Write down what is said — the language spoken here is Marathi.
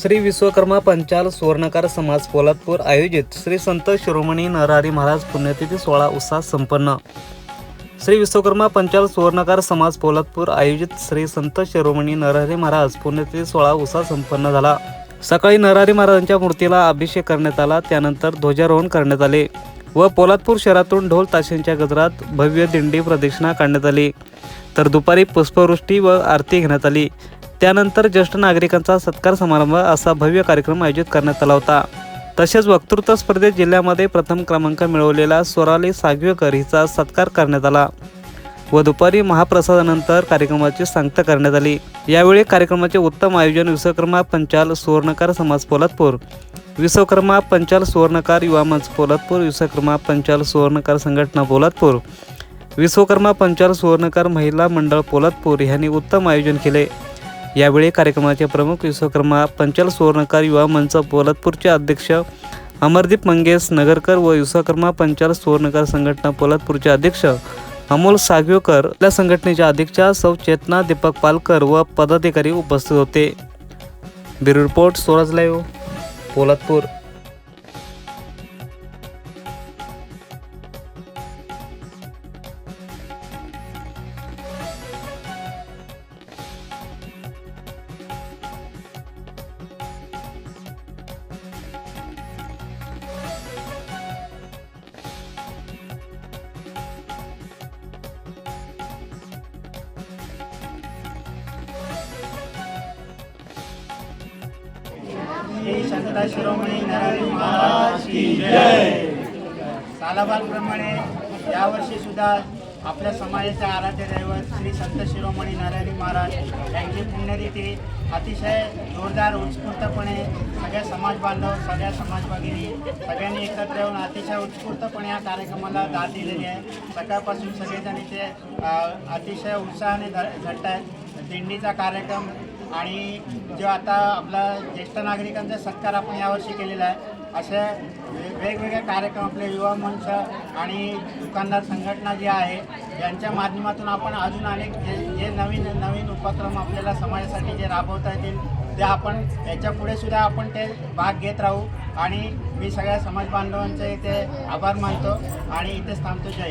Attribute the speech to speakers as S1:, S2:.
S1: श्री विश्वकर्मा पंचाल सुवर्णकार समाज पोलादपूर आयोजित श्री संत शिरोमणी नरहरी महाराज पुण्यतिथी सोहळा उत्साह संपन्न. श्री विश्वकर्मा पंचाल सुवर्णकार समाज पोलादपूर आयोजित श्री संत शिरोमणी नरहरी महाराज पुण्यतिथी सोहळा उत्साह संपन्न झाला. सकाळी नरहरी महाराजांच्या मूर्तीला अभिषेक करण्यात आला त्यानंतर ध्वजारोहण करण्यात आले व पोलादपूर शहरातून ढोल ताशांच्या गजरात भव्य दिंडी प्रदक्षिणा काढण्यात आली. तर दुपारी पुष्पवृष्टी व आरती घेण्यात आली. त्यानंतर ज्येष्ठ नागरिकांचा सत्कार समारंभ असा भव्य कार्यक्रम आयोजित करण्यात आला होता. तसेच वक्तृत्व स्पर्धेत जिल्ह्यामध्ये प्रथम क्रमांक मिळवलेला स्वराली सागवेकर हिचा सत्कार करण्यात आला व दुपारी महाप्रसादानंतर कार्यक्रमाची सांगता करण्यात आली. यावेळी कार्यक्रमाचे उत्तम आयोजन विश्वकर्मा पंचाल सुवर्णकार समाज पोलादपूर विश्वकर्मा पंचाल सुवर्णकार युवा मंच पोलादपूर विश्वकर्मा पंचाल सुवर्णकार संघटना पोलादपूर विश्वकर्मा पंचाल सुवर्णकार महिला मंडळ पोलादपूर यांनी उत्तम आयोजन केले. यावेळी कार्यक्रमाचे प्रमुख विश्वकर्मा पंचल सुवर्णकार युवा मंच पोलादपूरचे अध्यक्ष अमरदीप मंगेश नगरकर व विश्वकर्मा पंचाल सुवर्णकार संघटना पोलादपूरचे अध्यक्ष अमोल सागवेकर या संघटनेच्या अध्यक्षा सौ चेतना दीपक पालकर व पदाधिकारी उपस्थित होते. Bureau report Swaraj live Poladpur.
S2: Shri Sant Shiromani Narayan Maharaj की जय. सालाबादप्रमाणे यावर्षी सुद्धा आपल्या समाजाचे आराध्य दैवत श्री संत शिरोमणी नारायणी महाराज यांची पुण्यतिथी अतिशय जोरदार उत्स्फूर्तपणे सगळ्या समाज बांधव सगळ्या समाज भगिनी सगळ्यांनी एकत्र येऊन अतिशय उत्स्फूर्तपणे या कार्यक्रमाला दाद दिलेली आहे. सकाळपासून सगळेजण इथे अतिशय उत्साहाने झ झटत आहेत दिंडीचा कार्यक्रम आणि जो आता आपला ज्येष्ठ नागरिकांचा सत्कार आपण यावर्षी केलेला आहे अशा वेगवेगळे कार्यक्रम आपले युवा मंच आणि दुकानदार संघटना जी आहे यांच्या माध्यमातून आपण अजून अनेक जे जे नवीन नवीन उपक्रम आपल्याला समाजासाठी जे राबवता येतील ते आपण याच्यापुढे सुद्धा आपण ते भाग घेत राहू. आणि मी सगळ्या समाज बांधवांचे इथे आभार मानतो आणि इथेच थांबतो. जय